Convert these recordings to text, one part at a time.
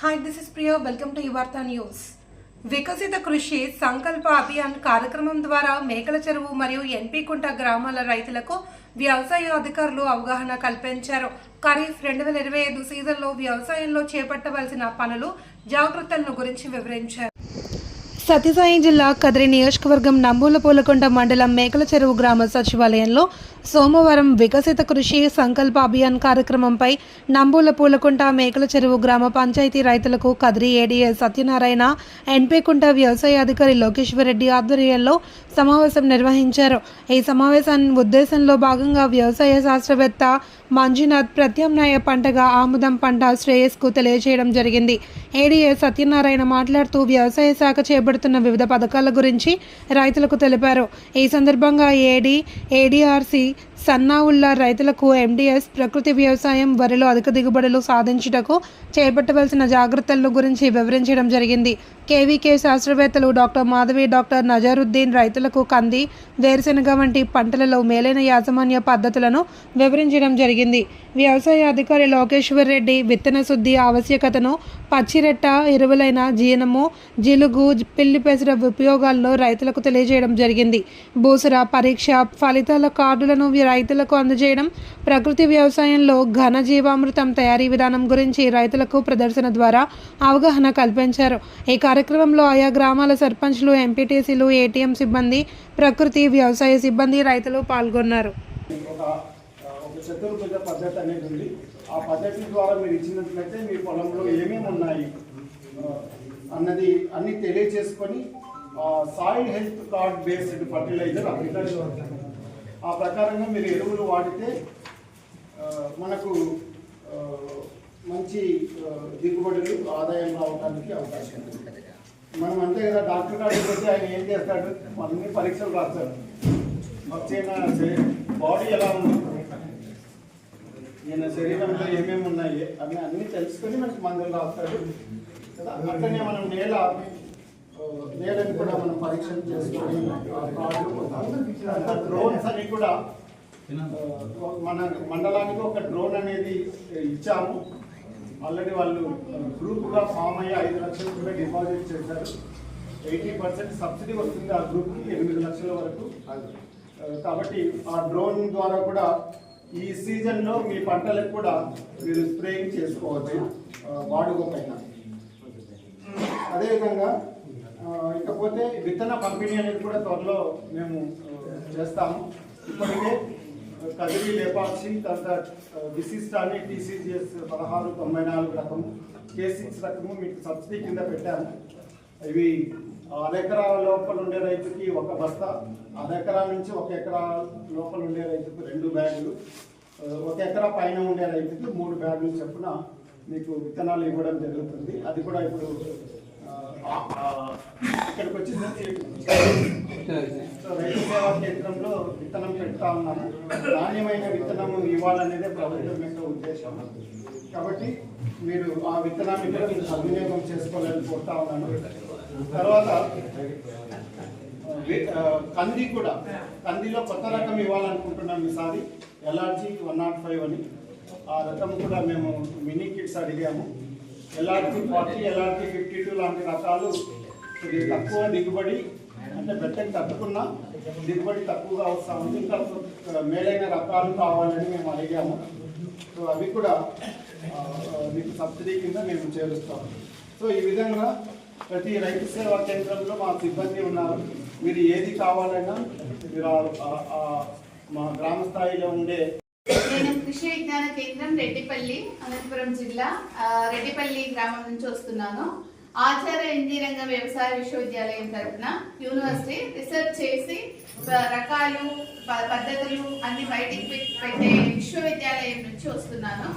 Hi this is Priya welcome to Yuvartha news Viksit Krishi Sankalp Abhiyan కార్యక్రమం ద్వారా మేకల చెరువు మరియు ఎన్పికుంట గ్రామాల రైతులకు వ్యవసాయ అధికారులు అవగాహన కల్పించారు. ఖరీఫ్ రెండు వేల ఇరవై ఐదు సీజన్లో వ్యవసాయంలో చేపట్టవలసిన పనులు జాగ్రత్తలను గురించి వివరించారు. సత్యసాయి జిల్లా కదిరి నియోజకవర్గం నంబూల పూలకొండ మండలం మేకల చెరువు గ్రామ సచివాలయంలో సోమవారం వికసిత కృషి సంకల్ప అభియాన్ కార్యక్రమంపై నంబూల పూలకుంట మేకల చెరువు గ్రామ పంచాయతీ రైతులకు కదిరి ఏడీఏ సత్యనారాయణ ఎన్పీకుంట వ్యవసాయ అధికారి లోకేశ్వర్ రెడ్డి ఆధ్వర్యంలో సమావేశం నిర్వహించారు. ఈ సమావేశాన్ని ఉద్దేశంలో భాగంగా వ్యవసాయ శాస్త్రవేత్త మంజునాథ్ ప్రత్యామ్నాయ పంటగా ఆముదం పంట శ్రేయస్కు తెలియజేయడం జరిగింది. ఏడీఏ సత్యనారాయణ మాట్లాడుతూ వ్యవసాయ శాఖ చేపడుతున్న వివిధ పథకాల గురించి రైతులకు తెలిపారు. ఈ సందర్భంగా ఏడీ ఏడీఆర్సీ సన్నావుల్లా రైతులకు ఎండిఎస్ ప్రకృతి వ్యవసాయం వరిలో అధిక దిగుబడులు సాధించుటకు చేపట్టవలసిన జాగ్రత్తల గురించి వివరించడం జరిగింది. కేవీకే శాస్త్రవేత్తలు డాక్టర్ మాధవి డాక్టర్ నజరుద్దీన్ రైతులకు కంది వేరుశెనగ వంటి పంటలలో మేలైన యాజమాన్య పద్ధతులను వివరించడం జరిగింది. వ్యవసాయ అధికారి లోకేశ్వర్ రెడ్డి విత్తన శుద్ధి ఆవశ్యకతను పచ్చిరెట్ట ఎరువులైన జీనము జిలుగు పిల్లి పెసర ఉపయోగాల్లో రైతులకు తెలియజేయడం జరిగింది. భూసర పరీక్ష ఫలితాల కార్డులను రైతులకు అందజేయడం ప్రకృతి వ్యవసాయంలో ఘన జీవామృతం తయారీ విధానం గురించి రైతులకు ప్రదర్శన ద్వారా అవగాహన కల్పించారు. ఈ కార్యక్రమంలో ఆయా గ్రామాల సర్పంచ్లు ఎంపీటీసీలు ఏటీఎం సిబ్బంది ప్రకృతి వ్యవసాయ సిబ్బంది రైతులు పాల్గొన్నారు. పద్ధతి అనేది ఉంది. ఆ పద్ధతి ద్వారా మీరు ఇచ్చినట్లయితే మీ పొలంలో ఏమేమి ఉన్నాయి అన్నది అన్ని తెలియచేసుకొని soil health card based fertilizer agriculture ఆ ప్రకారంగా మీరు ఎరువులు వాడితే మనకు మంచి దిగుబడులు ఆదాయం రావడానికి అవకాశం ఉంది. మనం అంతే కదా డాక్టర్ కాడికి పోతే ఆయన ఏం చేస్తాడు? మనల్ని పరీక్షలు రాస్తాడు. వచ్చేనా బాడీ ఎలా ఉంది? నేను శరీరంలో ఏమేమి ఉన్నాయి? అని అన్నీ తెలుసుకొని మనకి మందులు రాస్తాడు. కదా అట్లనే మనం నేల ఆ, నేలని కూడా మనం పరీక్షలు చేసుకొని డ్రోన్స్ అని కూడా మన మండలానికి ఒక డ్రోన్ అనేది ఇచ్చాము. ఆల్రెడీ వాళ్ళు గ్రూప్గా ఫామ్ అయ్యి ఐదు లక్షలు కూడా డిపాజిట్ చేశారు. ఎయిటీ పర్సెంట్ సబ్సిడీ వస్తుంది ఆ గ్రూప్కి ఎనిమిది లక్షల వరకు. కాబట్టి ఆ డ్రోన్ ద్వారా కూడా ఈ సీజన్లో మీ పంటలకు కూడా మీరు స్ప్రేయింగ్ చేసుకోవచ్చు. ఆ, అదేవిధంగా ఇకపోతే విత్తన పంపిణీ అనేది కూడా త్వరలో మేము చేస్తాము. ఇప్పటికే కదిరి లేపాక్షి తర్వాత ఆ, విశిష్ట అని టీసీజీఎస్ పదహారు తొంభై నాలుగు రకము కే సిక్స్ రకము మీకు సబ్సిడీ కింద పెట్టాము. ఇవి అరెకరాల లోపల ఉండే రైతుకి ఒక బస్తా అరెకరా నుంచి ఒక ఎకరా లోపల ఉండే రైతుకు రెండు బ్యాగులు ఒక ఎకరా పైన ఉండే రైతుకి మూడు బ్యాగులు చొప్పున మీకు విత్తనాలు ఇవ్వడం జరుగుతుంది. అది కూడా ఇప్పుడు ఇక్కడికి వచ్చింది సో రైతు సేవా కేంద్రంలో విత్తనం పెడతా ఉన్నాము నాణ్యమైన విత్తనం ఇవ్వాలనేదే ప్రభుత్వం యొక్క ఉద్దేశం. కాబట్టి మీరు ఆ విత్తనాన్ని కూడా మీరు సద్వినియోగం చేసుకోవాలని కోరుతా ఉన్నాను. తర్వాత వి- కంది కూడా. కందిలో కొత్త రకం ఇవ్వాలనుకుంటున్నాం ఈసారి. ఎల్ఆర్జీ వన్ నాట్ ఫైవ్ అని. ఆ రకం కూడా మేము మినీ కిట్స్ అడిగాము. LRT forty LRT fifty two లాంటి రకాలు ఇది తక్కువ దిగుబడి అంటే బెట్టకి తట్టుకున్నా దిగుబడి తక్కువగా వస్తూ ఉంది. ఇంకా మేలైన రకాలు కావాలని మేము అడిగాము. సో అవి కూడా మీకు సబ్సిడీ కింద మేము చేరుస్తాం సో ఈ విధంగా ప్రతి రైతు సేవా కేంద్రంలో మా సిబ్బంది ఉన్నారు. మీరు ఏది కావాలన్నా మీరు మా గ్రామ స్థాయిలో ఉండే నేను కృషి విజ్ఞాన కేంద్రం రెడ్డిపల్లి అనంతపురం జిల్లా రెడ్డిపల్లి గ్రామం నుంచి వస్తున్నాను. ఆచార్య ఇంజనీరింగ్ వ్యవసాయ విశ్వవిద్యాలయం తరఫున యూనివర్సిటీ రీసెర్చ్ చేసి రకాలు ప- పద్ధతులు అన్ని బయటికి పెట్టే విశ్వవిద్యాలయం నుంచి వస్తున్నాను.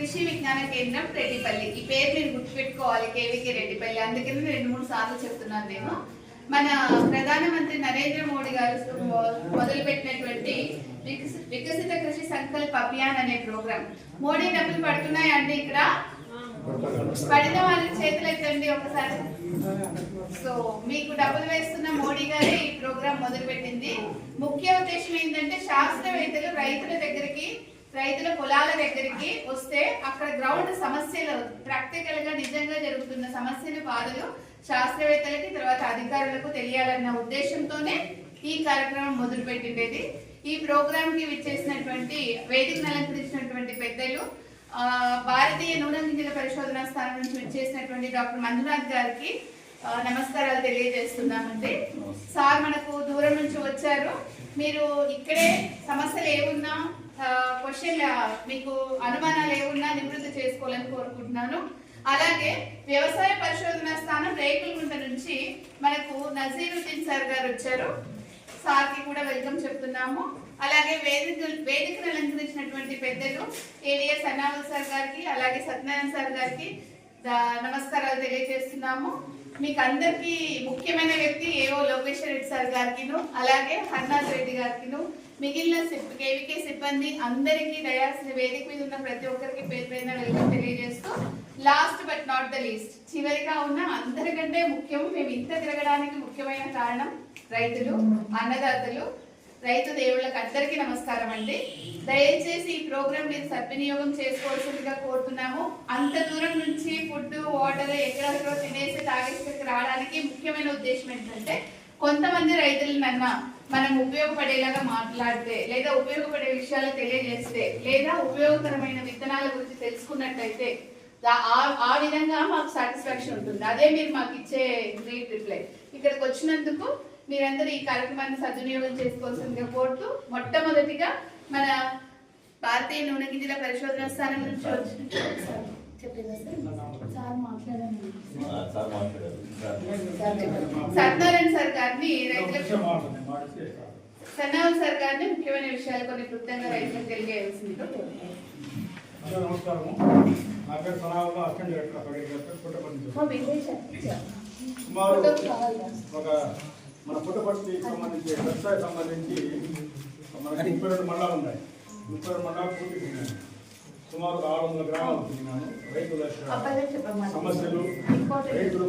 కృషి విజ్ఞాన కేంద్రం రెడ్డిపల్లి. ఈ పేరు మీరు గుర్తుపెట్టుకోవాలి కేవీకే రెడ్డిపల్లి. అందుకని రెండు మూడు సార్లు చెప్తున్నాను నేను. మన ప్రధానమంత్రి నరేంద్ర మోడీ గారు మొదలుపెట్టినటువంటి వికసిత కృషి సంకల్ప అభియాన్ అనే ప్రోగ్రామ్ మోడీ డబ్బులు పడుతున్నాయి అండి ఇక్కడ? పడిన వాళ్ళ చేతులు ఎత్తండి ఒకసారి. సో మీకు డబ్బులు వేస్తున్న మోడీ గారే ఈ ప్రోగ్రామ్ మొదలు పెట్టింది ముఖ్య ఉద్దేశం ఏంటంటే శాస్త్రవేత్తలు రైతుల దగ్గరికి రైతుల పొలాల దగ్గరికి వస్తే అక్కడ గ్రౌండ్ సమస్యలు ప్రాక్టికల్గా నిజంగా జరుగుతున్న సమస్యలు బాధలు శాస్త్రవేత్తలకి తర్వాత అధికారులకు తెలియాలన్న ఉద్దేశంతోనే ఈ కార్యక్రమం మొదలు పెట్టిండేది ఈ ప్రోగ్రామ్కి విచ్చేసినటువంటి వేదికను అలంకరించినటువంటి పెద్దలు ఆ, భారతీయ నూనె గింజల పరిశోధన స్థానం నుంచి విచ్చేసినటువంటి డాక్టర్ మంజునాథ్ గారికి నమస్కారాలు తెలియజేస్తున్నామండి. సార్ మనకు దూరం నుంచి వచ్చారు. మీరు ఇక్కడే సమస్యలు ఏమున్నా క్వశ్చన్ మీకు అనుమానాలు ఏమున్నా నివృత్తి చేసుకోవాలని కోరుకుంటున్నాను. అలాగే వ్యవసాయ పరిశోధన స్థానం రేకులగుంట నుంచి మనకు నజీరుద్దీన్ సార్ గారు వచ్చారు. సార్కి కూడా వెల్కమ్ చెప్తున్నాము. అలాగే వేదిక వేదికను అలంకరించినటువంటి పెద్దలు ఏడిఎస్ అన్నావల్ సార్ గారికి అలాగే సత్యనారాయణ సార్ గారికి నమస్కారాలు తెలియజేస్తున్నాము. మీకు అందరికీ ముఖ్యమైన వ్యక్తి ఏవో లోకేశ్వర రెడ్డి సార్ గారికిను అలాగే హర్నాథ్ రెడ్డి గారికిను మిగిలిన కేవీకే సిబ్బంది అందరికీ దయాల్సిన వేదిక మీద ఉన్న ప్రతి ఒక్కరికి పేరు పైన వెల్కమ్ తెలియజేస్తూ last but not the least చివరిగా ఉన్న అందరికంటే ముఖ్యం మేము ఇంత తిరగడానికి ముఖ్యమైన కారణం రైతులు అన్నదాతలు. రైతు దేవుళ్ళకి అందరికీ నమస్కారం అండి. దయచేసి ఈ ప్రోగ్రామ్ మీరు సద్వినియోగం చేసుకోవాల్సిందిగా కోరుతున్నాము. అంత దూరం నుంచి ఫుడ్ వాటర్ ఎక్కడెక్కడో తినేసి తాగేసి రావడానికి ముఖ్యమైన ఉద్దేశం ఏంటంటే కొంతమంది రైతులనన్నా మనం ఉపయోగపడేలాగా మాట్లాడితే లేదా ఉపయోగపడే విషయాలు తెలియజేస్తే లేదా ఉపయోగకరమైన విత్తనాల గురించి తెలుసుకున్నట్లయితే ఆ- ఆ విధంగా మాకు సాటిస్ఫాక్షన్ ఉంటుంది. అదే మీరు మాకు ఇచ్చే గ్రేట్ రిప్లై ఇక్కడికి వచ్చినందుకు మీరందరూ ఈ కార్యక్రమాన్ని సద్వినియోగం చేసుకోవాల్సిందిగా కోరుతూ మొట్టమొదటిగా మన భారతీయ నూనె గింజల పరిశోధన స్థానం నుంచి వచ్చిన సత్యనారాయణ సార్ గారిని. సన్నాల్ సార్. గారిని ముఖ్యమైన విషయాలు కొన్ని క్లుప్తంగా రైతులకు తెలియజేయాల్సిందిగా అందరూ నమస్కారము. నా పేరు అసిస్టెంట్ డైరెక్టర్ పుట్టపర్తి సుమారు? ఒక మన పుట్టపర్తికి సంబంధించి వ్యవసాయ సంబంధించి మనకి ముప్పై రెండు మండలాలు ఉన్నాయి. ముప్పై రెండు మండలాలు పూర్తి తిరిగాను. సుమారు ఆరు వందల గ్రామాలు. రైతుల సమస్యలు రైతులు